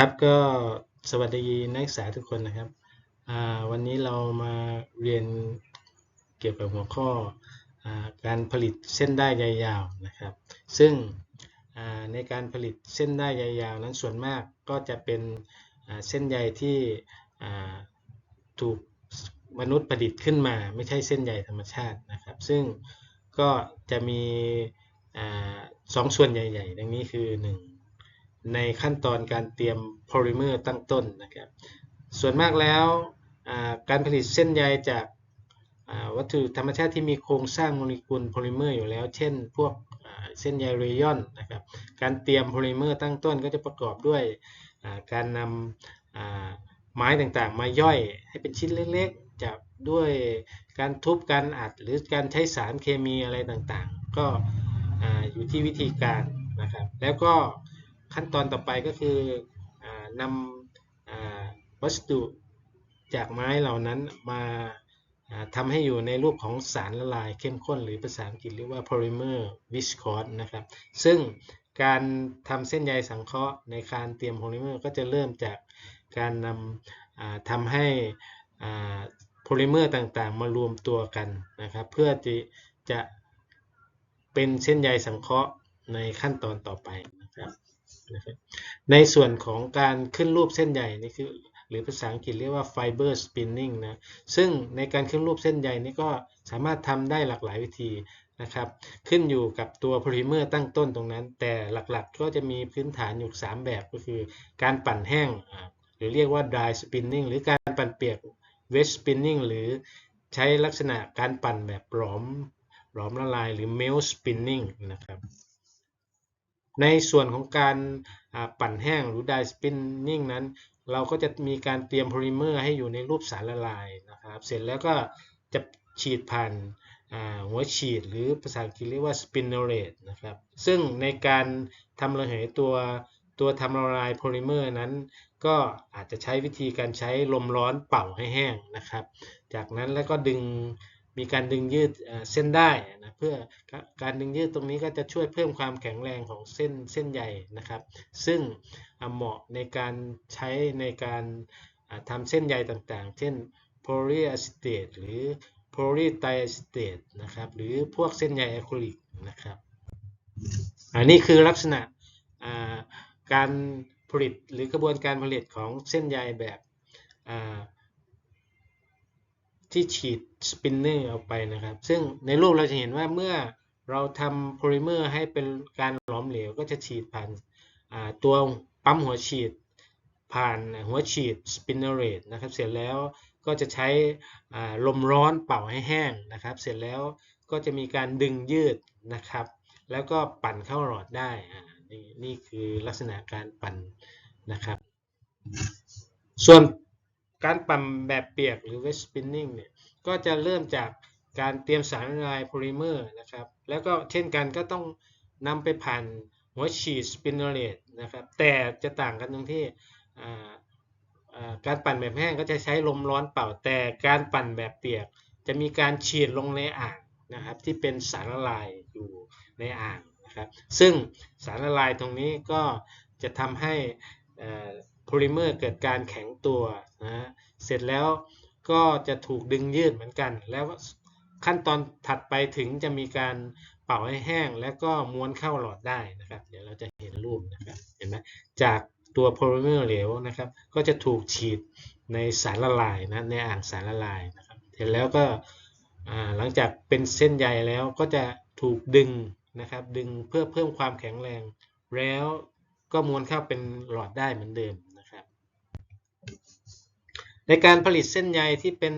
ครับก็สวัสดีนักศึกษาทุกคนนะครับวันนี้เรามาเรียนเกี่ยวกับหัวข้ออการผลิตเส้นได้ใยยาวนะครับ ซึ่งในการผลิตเส้นได้ใยยาวนั้นส่วนมากก็จะเป็นเส้นใยที่ถูกมนุษย์ประดิษฐ์ขึ้นมา ไม่ใช่เส้นใยธรรมชาตินะครับ ซึ่งก็จะมีอสองส่วนใหญ่ๆ ดังนี้คือ 1 ในขั้นตอนการเตรียมโพลิเมอร์ตั้งต้นนะครับ ส่วนมากแล้วการผลิตเส้นใยจากวัตถุธรรมชาติที่มีโครงสร้างโมเลกุลโพลิเมอร์อยู่แล้ว เช่น พวกเส้นใยเรยอนนะครับ การเตรียมโพลิเมอร์ตั้งต้นก็จะประกอบด้วยการนำไม้ต่างๆ มาย่อยให้เป็นชิ้นเล็กๆ จากด้วยการทุบการอัด หรือการใช้สารเคมีอะไรต่างๆ ก็อยู่ที่วิธีการนะครับ แล้วก็ ขั้นตอนต่อไปก็คืออนำอวัสดุจากไม้เหล่านั้นมาอ่าทำให้อยู่ในรูปของสารละลายเข้มข้น หรือภาษาอังกฤษเรียกว่า polymer viscose นะครับ ซึ่งการทำเส้นใยสังเคราะห์ในการเตรียมโพลิเมอร์ก็จะเริ่มจากการนำอ่าทำให้โพลิเมอร์ต่างๆ มารวมตัวกันนะครับ เพื่อที่จะเป็นเส้นใยสังเคราะห์ในขั้นตอนต่อไปนะครับ นะครับในส่วนของการขึ้นรูปเส้นใยนี่คือหรือภาษาอังกฤษเรียกว่า fiber spinning นะ ซึ่งในการขึ้นรูปเส้นใยนี่ก็สามารถทำได้หลากหลายวิธีนะครับ ขึ้นอยู่กับตัวโพลิเมอร์ตั้งต้นตรงนั้น แต่หลักๆก็จะมีพื้นฐานอยู่ 3 แบบก็คือ การปั่นแห้ง หรือเรียกว่า dry spinning หรือการปั่นเปียก wet spinning หรือใช้ลักษณะการปั่นแบบหลอมหลอมละลายหรือ melt spinning นะครับ ในส่วนของการปั่นแห้งหรือ dry spinning นั้น เราก็จะมีการเตรียมโพลิเมอร์ให้อยู่ในรูปสารละลายนะครับ เสร็จแล้วก็จะฉีดผ่านหัวฉีดหรือภาษาอังกฤษเรียกว่า spinnerate นะครับ ซึ่งในการทำระเหยตัวตัวทำละลายโพลิเมอร์นั้น ก็อาจจะใช้วิธีการใช้ลมร้อนเป่าให้แห้งนะครับ จากนั้นแล้วก็ดึง มีการดึงยืดเส้นได้นะเพื่อการดึงยืดตรงนี้ก็จะช่วยเพิ่มความแข็งแรงของเส้นเส้นใยนะครับ ซึ่งเหมาะในการใช้ในการทำเส้นใยต่างๆ เช่น polyacetate หรือ polydiacetate นะครับหรือพวกเส้นใยอะคริลิกนะครับอันนี้คือลักษณะการผลิตหรือกระบวนการผลิตของเส้นใยแบบ ที่ฉีดสปินเนอร์ออกไปนะครับ ซึ่งในรูปเราจะเห็นว่าเมื่อเราทำโพลิเมอร์ให้เป็นการหลอมเหลว ก็จะฉีดผ่านตัวปั๊มหัวฉีด ผ่านหัวฉีดสปินเนอร์เรทนะครับ เสร็จแล้วก็จะใช้ลมร้อนเป่าให้แห้งนะครับ เสร็จแล้วก็จะมีการดึงยืดนะครับ แล้วก็ปั่นเข้าหลอดได้นี่นี่คือลักษณะการปั่นนะครับ ส่วน การปั่นแบบเปียกหรือ wet spinning เนี่ยก็จะเริ่มจากการเตรียมสารละลายโพลิเมอร์นะครับ แล้วก็เช่นกันก็ต้องนำไปผ่านหัวฉีดสปินเนอร์เลตนะครับ แต่จะต่างกันตรงที่การปั่นแบบแห้งก็จะใช้ลมร้อนเป่า แต่การปั่นแบบเปียก จะมีการฉีดลงในอ่างนะครับ ที่เป็นสารละลายอยู่ในอ่างนะครับ ซึ่งสารละลายตรงนี้ก็จะทำให้ โพลิเมอร์เกิดการแข็งตัวนะฮะเสร็จแล้วก็จะถูกดึงยืดเหมือนกัน แล้วขั้นตอนถัดไปถึงจะมีการเป่าให้แห้ง แล้วก็ม้วนเข้าหลอดได้นะครับ เดี๋ยวเราจะเห็นรูปนะครับเห็นไหมจากตัวโพลิเมอร์เหลวนะครับ ก็จะถูกฉีดในสารละลายนะในอ่างสารละลายนะครับเสร็จแล้วก็หลังจากเป็นเส้นใยแล้วก็จะถูกดึงนะครับ ดึงเพื่อเพิ่มความแข็งแรง แล้วก็ม้วนเข้าเป็นหลอดได้เหมือนเดิม ในการผลิตเส้นใยที่เป็น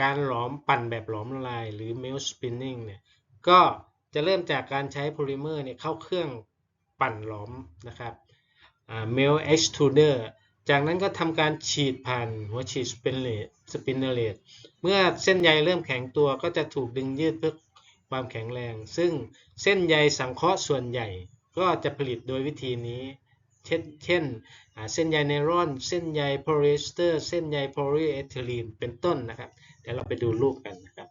การหลอมปั่นแบบหลอมละลาย หรือ melt spinning เนี่ยก็จะเริ่มจากการใช้โพลิเมอร์เนี่ยเข้าเครื่องปั่นหลอมนะครับ melt extruder จากนั้นก็ทำการฉีดผ่านหัวฉีด spinnerate spinnerate เมื่อเส้นใยเริ่มแข็งตัวก็จะถูกดึงยืดเพื่อความแข็งแรง ซึ่งเส้นใยสังเคราะห์ส่วนใหญ่ก็จะผลิตโดยวิธีนี้ เช่นเช่น เส้นใยไนลอน เส้นใยโพลีเอสเตอร์ เส้นใยโพลีเอทิลีน เป็นต้นนะครับ เดี๋ยวเราไปดูรูปกันนะครับ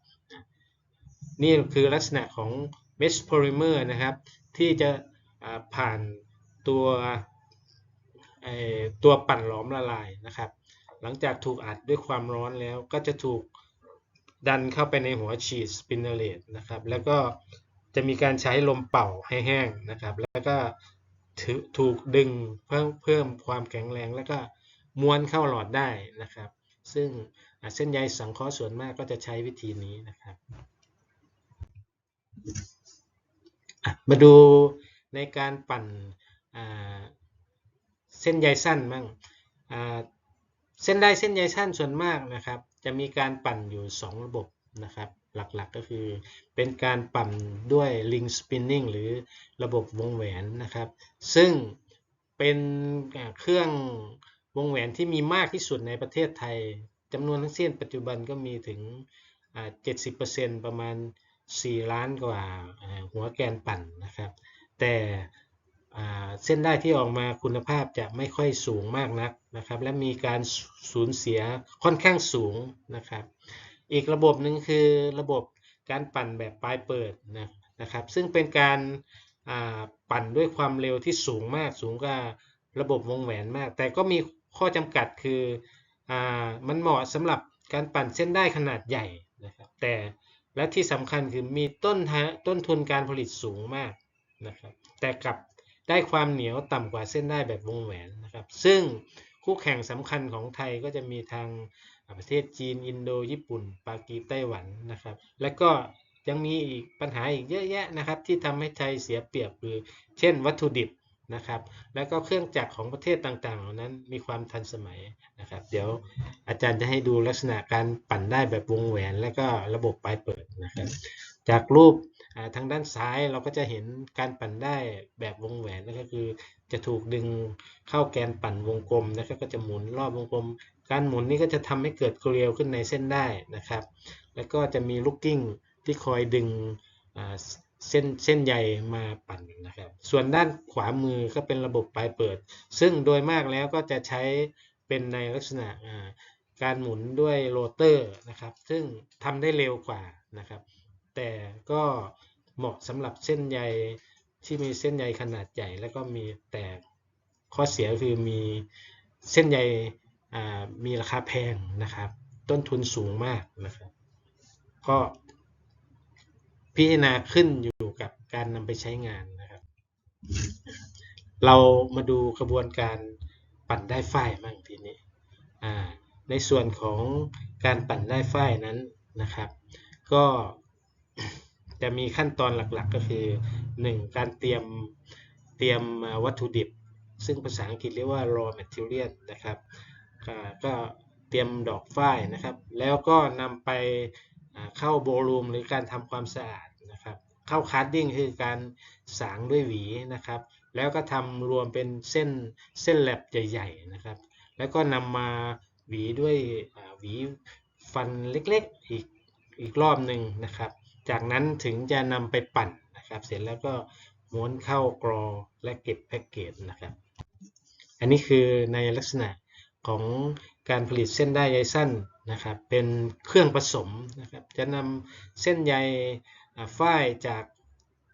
นี่คือลักษณะของเมชโพลิเมอร์นะครับ ที่จะผ่านตัวตัวปั่นหลอมละลายนะครับ หลังจากถูกอัดด้วยความร้อนแล้วก็จะถูกดันเข้าไปในหัวฉีดสปินเนอร์เลตนะครับ แล้วก็จะมีการใช้ลมเป่าให้แห้งนะครับ แล้วก็ ถูกดึงเพิ่มเพิ่มความแข็งแรงแล้วก็ม้วนเข้าหลอดได้นะครับ ซึ่งเส้นใยสังเคราะห์ส่วนมากก็จะใช้วิธีนี้นะครับ มาดูในการปั่นเส้นใยสั้นบ้างเส้นได้เส้นใยสั้นส่วนมากนะครับ จะมีการปั่นอยู่ 2 ระบบนะครับ หลักๆก็คือ เป็นการปั่นด้วย ring spinning หรือระบบวงแหวนนะครับ ซึ่งเป็นเครื่องวงแหวนที่มีมากที่สุดในประเทศไทยจำนวนทั้งสิ้นปัจจุบันก็มีถึง 70%ประมาณ 4 ล้านกว่าหัวแกนปั่นนะครับ แต่เส้นได้ที่ออกมาคุณภาพจะไม่ค่อยสูงมากนักนะครับ และมีการสูญเสียค่อนข้างสูงนะครับ อีกระบบหนึ่งคือระบบการปั่นแบบปลายเปิดนะนะครับ ซึ่งเป็นการปั่นด้วยความเร็วที่สูงมากสูงกว่าระบบวงแหวนมาก แต่ก็มีข้อจำกัดคืออมันเหมาะสำหรับการปั่นเส้นได้ขนาดใหญ่นะครับแต่และที่สำคัญคือมีต้นทต้นทุนการผลิตสูงมากนะครับแต่กลับได้ความเหนียวต่ำกว่าเส้นได้แบบวงแหวนนะครับ ซึ่งคู่แข่งสำคัญของไทยก็จะมีทาง ประเทศจีน อินโด ญี่ปุ่น ปากีไต้หวันนะครับ และก็ยังมีอีกปัญหาอีกเยอะแยะนะครับ ที่ทำให้ไทยเสียเปรียบคือ เช่น วัตถุดิบนะครับ แล้วก็เครื่องจักรของประเทศต่างๆ เหล่านั้นมีความทันสมัยนะครับ เดี๋ยวอาจารย์จะให้ดูลักษณะการปั่นได้แบบวงแหวน และก็ระบบปลายเปิดนะครับ จากรูปทางด้านซ้ายเราก็จะเห็นการปั่นได้แบบวงแหวนนั่นก็คือ จะถูกดึงเข้าแกนปั่นวงกลมนะครับก็จะหมุนรอบวงกลม การหมุนนี้ก็จะทำให้เกิดเกลียวขึ้นในเส้นได้นะครับ แล้วก็จะมีลูกกิ้งที่คอยดึงเส้นเส้นใยมาปั่นนะครับ ส่วนด้านขวามือก็เป็นระบบปลายเปิด ซึ่งโดยมากแล้วก็จะใช้เป็นในลักษณะการหมุนด้วยโรเตอร์นะครับ ซึ่งทำได้เร็วกว่านะครับ แต่ก็เหมาะสำหรับเส้นใยที่มีเส้นใยขนาดใหญ่ แล้วก็มีแต่ข้อเสียคือมีเส้นใย มีราคาแพงนะครับ ต้นทุนสูงมากนะครับ ก็พิจารณาขึ้นอยู่กับการนำไปใช้งานนะครับ เรามาดูกระบวนการปั่นได้ฝ้ายบ้างทีนี้ในส่วนของการปั่นได้ฝ้ายนั้นนะครับ ก็จะมีขั้นตอนหลักๆก็คือ 1. การเตรียมเตรียมวัตถุดิบ ซึ่งภาษาอังกฤษเรียกว่า raw material นะครับ ก็เตรียมดอกฝ้ายนะครับ แล้วก็นำไปเข้าโบลูมหรือการทำความสะอาดนะครับ เข้าคัดดิ้งคือการสางด้วยหวีนะครับ แล้วก็ทำรวมเป็นเส้นเส้นแลบใหญ่ๆนะครับ แล้วก็นำมาหวีด้วยหวีฟันเล็กๆอีกอีกรอบหนึ่งนะครับ จากนั้นถึงจะนำไปปั่นนะครับ เสร็จแล้วก็ม้วนเข้ากรอและเก็บแพ็กเกจนะครับ อันนี้คือในลักษณะ ของการผลิตเส้นได้ใยสั้นนะครับ เป็นเครื่องผสมนะครับ จะนำเส้นใยฝ้ายจาก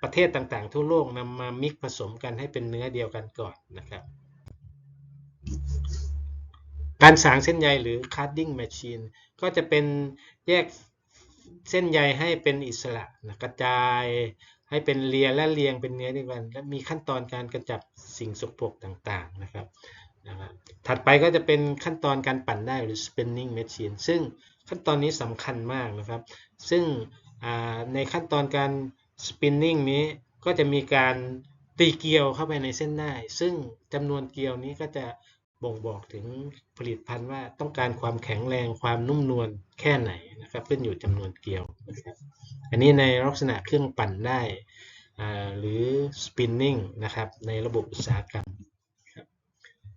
ประเทศต่างๆ ทั่วโลกนำมามิกผสมกันให้เป็นเนื้อเดียวกันก่อนนะครับ การสางเส้นใยหรือ carding machine ก็จะเป็นแยกเส้นใยให้เป็นอิสระนะกระจายให้เป็นเรียและเรียงเป็นเนื้อเดียวกัน และมีขั้นตอนการกระจับสิ่งสกปรกต่างๆนะครับ นะครับถัดไปก็จะเป็นขั้นตอนการปั่นได้หรือ spinning machine ซึ่งขั้นตอนนี้สำคัญมากนะครับ ซึ่งในขั้นตอนการ spinning นี้ก็จะมีการตีเกลียวเข้าไปในเส้นได้ ซึ่งจำนวนเกลียวนี้ก็จะบ่งบอกถึงผลิตภัณฑ์ว่าต้องการความแข็งแรงความนุ่มนวลแค่ไหนนะครับขึ้นอยู่จำนวนเกลียวนะครับอันนี้ในลักษณะเครื่องปั่นได้หรือ spinning นะครับในระบบอุตสาหกรรม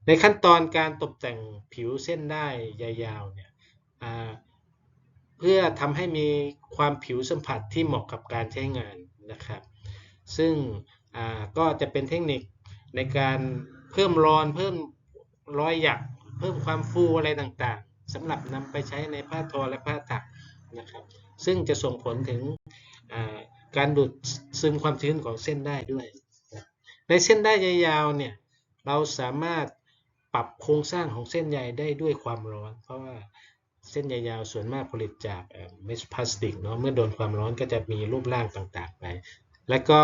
ในขั้นตอนการตกแต่งผิวเส้นได้ยาวๆเนี่ยเพื่อทำให้มีความผิวสัมผัสที่เหมาะกับการใช้งานนะครับ ซึ่งก็จะเป็นเทคนิคในการเพิ่มรอนเพิ่มรอยหยัก เพิ่มความฟูอะไรต่างๆสำหรับนำไปใช้ในผ้าทอและผ้าถักนะครับ ซึ่งจะส่งผลถึงการดูดซึมความชื้นของเส้นได้ด้วย ในเส้นได้ยาวๆเนี่ยเราสามารถ ปรับโครงสร้างของเส้นใยได้ด้วยความร้อน เพราะว่าเส้นใยยาวส่วนมากผลิตจากเม็ดพลาสติกเนาะเมื่อโดนความร้อนก็จะมีรูปร่างต่างๆไป และก็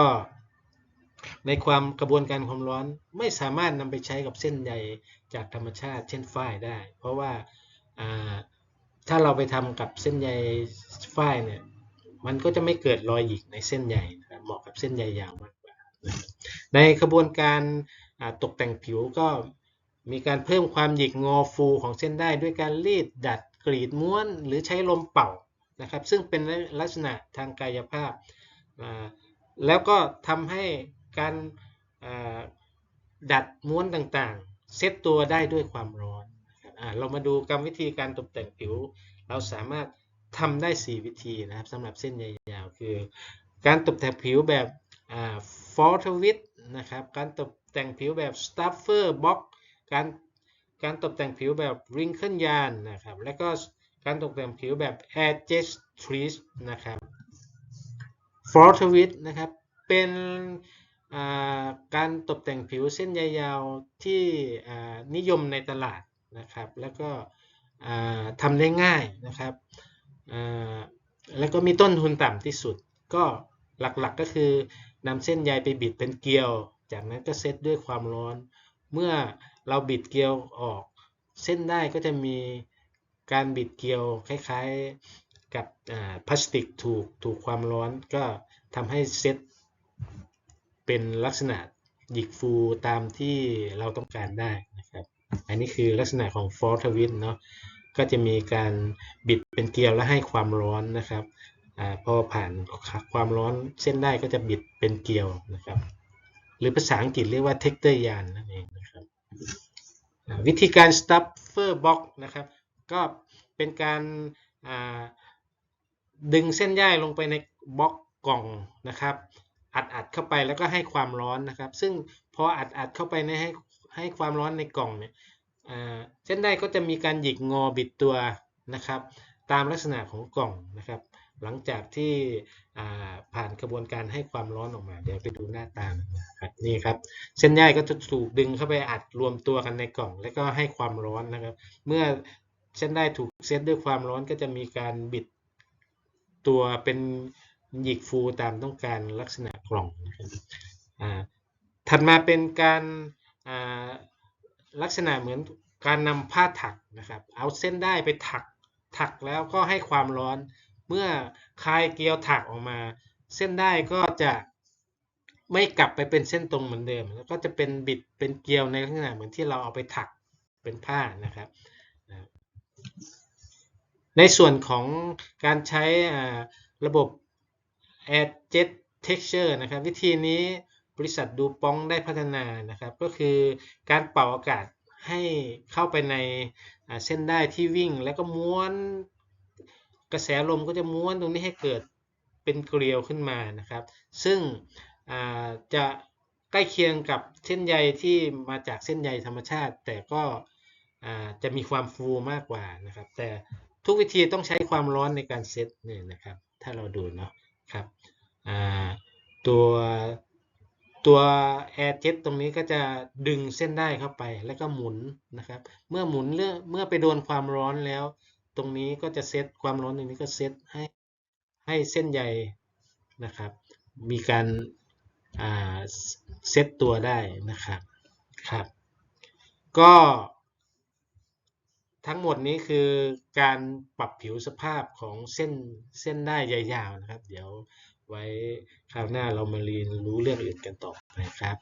ในความกระบวนการความร้อนไม่สามารถนำไปใช้กับเส้นใยจากธรรมชาติ เช่นฝ้ายได้ เพราะว่าถ้าเราไปทำกับเส้นใยฝ้ายเนี่ยมันก็จะไม่เกิดรอยหยิกในเส้นใยเหมาะกับเส้นใยยาวมากกว่าในกระบวนการตกแต่งผิวก็ มีการเพิ่มความหยิกงอฟูของเส้นได้ด้วยการรีดดัดกรีดม้วนหรือใช้ลมเป่านะครับ ซึ่งเป็นลักษณะทางกายภาพ แล้วก็ทำให้การดัดม้วนต่างๆ เซตตัวได้ด้วยความร้อนเรามาดูกรรมวิธีการตกแต่งผิว เราสามารถทำได้ 4 วิธีนะครับสำหรับเส้นใยยาวคือ การตกแต่งผิวแบบฟอร์ทวิตนะครับ การตกแต่งผิวแบบสตัฟเฟอร์บ็อก การการตกแต่งผิวแบบริงเกิลยานนะครับ และก็การตกแต่งผิวแบบ a d j u s t r e e นะครับฟอร์ทวิตนะครับ เป็นการตกแต่งผิวเส้นใยยาวที่นิยมในตลาดนะครับ แล้วก็ทำได้ง่ายนะครับแล้วก็มีต้นทุนต่ำที่สุด ก็หลักๆก็คือนำเส้นใยไปบิดเป็นเกลียว จากนั้นก็เซตด้วยความร้อน เมื่อ เราบิดเกลียวออก เส้นได้ก็จะมีการบิดเกลียวคล้ายๆกับพลาสติกถูกถูกความร้อนก็ทำให้เซตเป็นลักษณะหยิกฟูตามที่เราต้องการได้นะครับ อันนี้คือลักษณะของฟอร์ทวินเนาะก็จะมีการบิดเป็นเกลียวและให้ความร้อนนะครับอพอผ่านความร้อนเส้นได้ก็จะบิดเป็นเกลียวนะครับ หรือภาษาอังกฤษเรียกว่า texture yarn นั่นเองนะครับ วิธีการ stuffer box นะครับ ก็เป็นการาดึงเส้นใยลงไปในบล็อกกล่องนะครับ อัดอัดเข้าไปแล้วก็ให้ความร้อนนะครับ ซึ่งพออัดอัดเข้าไปในให้ให้ความร้อนในกล่องเนี่ยเส้นได้ก็จะมีการหยิกงอบิดตัวนะครับ ตามลักษณะของกล่องนะครับ หลังจากที่ผ่านกระบวนการให้ความร้อนออกมา เดี๋ยวไปดูหน้าตานครับนี่ครับ เส้นใยก็จะถูกดึงเข้าไปอัดรวมตัวกันในกล่อง แล้วก็ให้ความร้อนนะครับ เมื่อเส้นได้ถูกเซตด้วยความร้อนก็จะมีการบิดตัวเป็นหยิกฟูตามต้องการลักษณะกล่องนะครับถัดมาเป็นการลักษณะเหมือนการนำผ้าถักนะครับ เอาเส้นได้ไปถักถักแล้วก็ให้ความร้อน เมื่อคลายเกลียวถักออกมา เส้นได้ก็จะไม่กลับไปเป็นเส้นตรงเหมือนเดิม แล้วก็จะเป็นบิดเป็นเกลียวในลักษณะเหมือนที่เราเอาไปถักเป็นผ้านะครับ ในส่วนของการใช้ระบบ Air Jet Texture นะครับ วิธีนี้บริษัทดูปองได้พัฒนานะครับ ก็คือการเป่าอากาศให้เข้าไปในเส้นได้ที่วิ่งแล้วก็ม้วน กระแสลมก็จะม้วนตรงนี้ให้เกิดเป็นเกลียวขึ้นมานะครับ ซึ่งจะใกล้เคียงกับเส้นใยที่มาจากเส้นใยธรรมชาติ แต่ก็จะมีความฟูมากกว่านะครับ แต่ทุกวิธีต้องใช้ความร้อนในการเซตเนี่ยนะครับ ถ้าเราดูเนาะครับตัวตัว Air Jet ตตรงนี้ก็จะดึงเส้นได้เข้าไปแล้วก็หมุนนะครับ เมื่อหมุนเรื่อเมื่อไปโดนความร้อนแล้ว ตรงนี้ก็จะเซตความร้อนตรงนี้ก็เซตให้ให้เส้นใยนะครับ มีการเซตตัวได้นะครับครับก็ทั้งหมดนี้คือการปรับผิวสภาพของเส้นเส้นได้ยาวๆนะครับ เดี๋ยวไว้คราวหน้าเรามาเรียนรู้เรื่องอื่นกันต่อไปครับ